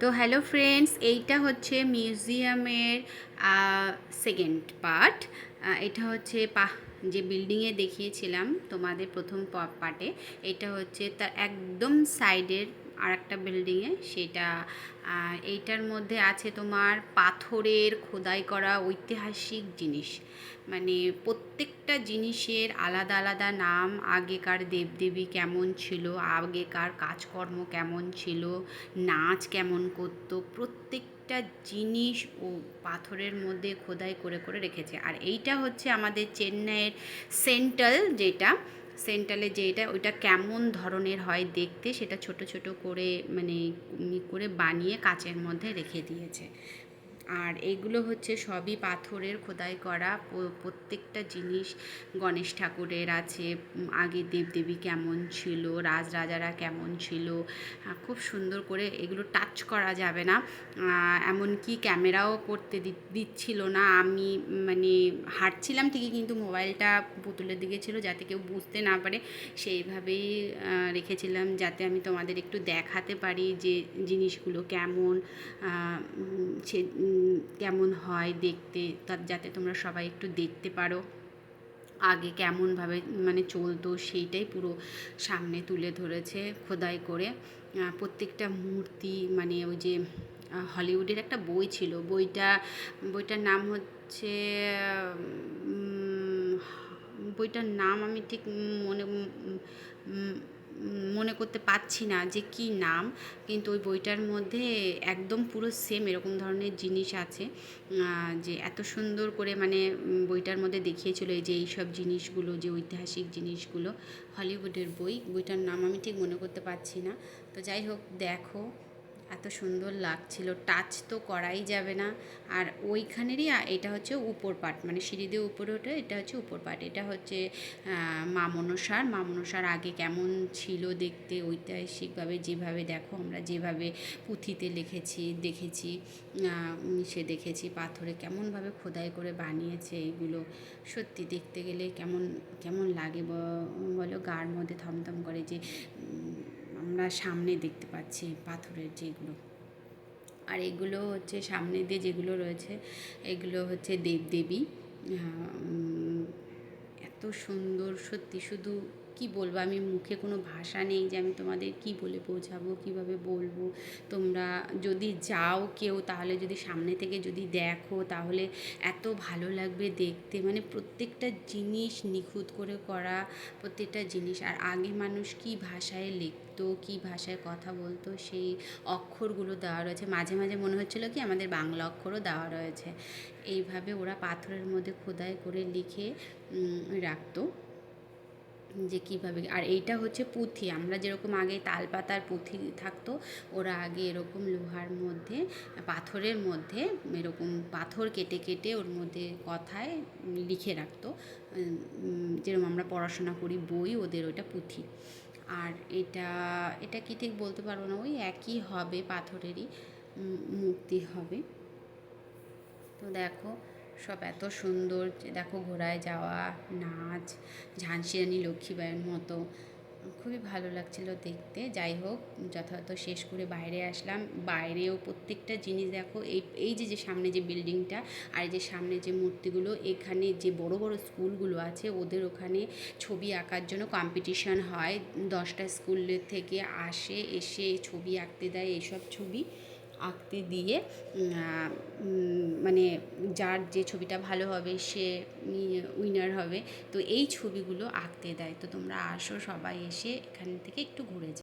তো hello friends, এইটা হচ্ছে মিউজিয়ামের সেকেন্ড পার্ট এটা হচ্ছে পা যে বিল্ডিংয়ে দেখিয়েছিলাম তোমাদের প্রথম পার্টে এটা হচ্ছে তার একদম সাইডের আর একটা বিল্ডিংয়ে, সেটা এইটার মধ্যে আছে তোমার পাথরের খোদাই করা ঐতিহাসিক জিনিস। মানে প্রত্যেকটা জিনিসের আলাদা আলাদা নাম, আগেকার দেবদেবী কেমন ছিল, আগেকার কাজকর্ম কেমন ছিল, নাচ কেমন করতো, প্রত্যেকটা জিনিস ও পাথরের মধ্যে খোদাই করে করে রেখেছে। আর এইটা হচ্ছে আমাদের চেন্নাইয়ের সেন্ট্রাল যেটা সেন্ট্রালে যেটা ওইটা কেমন ধরনের হয় দেখতে, সেটা ছোট ছোট করে মানে করে বানিয়ে কাচের মধ্যে রেখে দিয়েছে। আর এইগুলো হচ্ছে সবই পাথরের খোদাই করা। প্রত্যেকটা জিনিস গণেশ ঠাকুরের আছে। আগে দেবদেবী কেমন ছিল, রাজরাজারা কেমন ছিল খুব সুন্দর করে এগুলো টাচ করা যাবে না। এমনকি ক্যামেরাও করতে দিচ্ছিল না। আমি মানে হাঁটছিলাম ঠিকই কিন্তু মোবাইলটা পুতুলের দিকে ছিল যাতে কেউ বুঝতে না পারে। সেইভাবেই রেখেছিলাম যাতে আমি তোমাদের একটু দেখাতে পারি যে জিনিসগুলো কেমন। সে কেমন হয় দেখতে তা যাতে তোমরা সবাই একটু দেখতে পারো। আগে কেমনভাবে মানে চলতো সেইটাই পুরো সামনে তুলে ধরেছে খোদাই করে। প্রত্যেকটা মূর্তি মানে ওই যে হলিউডের একটা বই ছিল। বইটা, বইটার নাম হচ্ছে বইটার নাম আমি ঠিক মনে মনে করতে পাচ্ছি না যে কি নাম, কিন্তু ওই বইটার মধ্যে একদম পুরো সেম এরকম ধরনের জিনিস আছে যে এত সুন্দর করে মানে বইটার মধ্যে দেখিয়েছিল এই যে এইসব জিনিসগুলো, যে ঐতিহাসিক জিনিসগুলো, হলিউডের বই, বইটার নাম আমি ঠিক মনে করতে পারছি না। তো যাই হোক, দেখো। এত সুন্দর লাগছিল। টাচ তো করাই যাবে না। আর ওইখানেরই এটা হচ্ছে উপর পাট। মানে সিঁড়ি দিয়ে উপরে ওঠে, এটা হচ্ছে উপর পাট। এটা হচ্ছে মামনসার মা মনসার। মা মনসার আগে কেমন ছিল দেখতে, ঐতিহাসিকভাবে যেভাবে দেখো, আমরা যেভাবে পুঁথিতে লিখেছি, দেখেছি সে দেখেছি, পাথরে কেমনভাবে খোদাই করে বানিয়েছে এইগুলো সত্যি দেখতে গেলে কেমন কেমন লাগে বলো? গার মধ্যে থমথম করে যে আমরা সামনে দেখতে পাচ্ছি পাথরের যেগুলো। আর এগুলো হচ্ছে সামনে দিয়ে যেগুলো রয়েছে, এগুলো হচ্ছে দেবদেবী। এত সুন্দর, সত্যি শুধু কি বলব? আমি মুখে কোনো ভাষা নেই যে আমি তোমাদের কি বলে বোঝাবো, কীভাবে বলব? তোমরা যদি যাও কেউ, তাহলে যদি সামনে থেকে যদি দেখো, তাহলে এত ভালো লাগবে দেখতে। মানে প্রত্যেকটা জিনিস নিখুঁত করে করা, প্রত্যেকটা জিনিস। আর আগে মানুষ কি ভাষায় লিখতো, কি ভাষায় কথা বলতো, সেই অক্ষরগুলো দেওয়া রয়েছে। মাঝে মাঝে মনে হচ্ছিল কি আমাদের বাংলা অক্ষরও দেওয়া রয়েছে। এইভাবে ওরা পাথরের মধ্যে খোদাই করে লিখে রাখতো। যে কীভাবে, আর এইটা হচ্ছে পুঁথি। আমরা যেরকম আগে তালপাতার পুঁথি থাকতো, ওরা আগে এরকম লোহার মধ্যে, পাথরের মধ্যে এরকম পাথর কেটে কেটে ওর মধ্যে কথায় লিখে রাখতো। যেরকম আমরা পড়াশোনা করি বই, ওদের ওইটা পুঁথি। আর এটা এটা কি ঠিক বলতে পারব না? ওই একই হবে, পাথরেরই মূর্তি হবে। তো দেখো সব এত সুন্দর দেখো ঘোড়ায় যাওয়া, নাচ ঝাঁসি রানী লক্ষ্মীবাইয়ের মতো। খুবই ভালো লাগছিল দেখতে। যাই হোক, যথাযথ শেষ করে বাইরে আসলাম। বাইরেও প্রত্যেকটা জিনিস দেখো, এই এই যে যে সামনে যে বিল্ডিংটা আর যে সামনে যে মূর্তিগুলো, এখানে যে বড় বড় স্কুলগুলো আছে, ওদের ওখানে ছবি আঁকার জন্য কম্পিটিশন হয়। দশটা স্কুলের থেকে আসে, এসে ছবি আঁকতে দেয়, এইসব ছবি। আঁকতে দিয়ে মানে যার যে ছবিটা ভালো হবে সে উইনার হবে। তো এই ছবিগুলো আঁকতে দেয়। তো তোমরা আসো সবাই এসে এখান থেকে একটু ঘুরে যাও।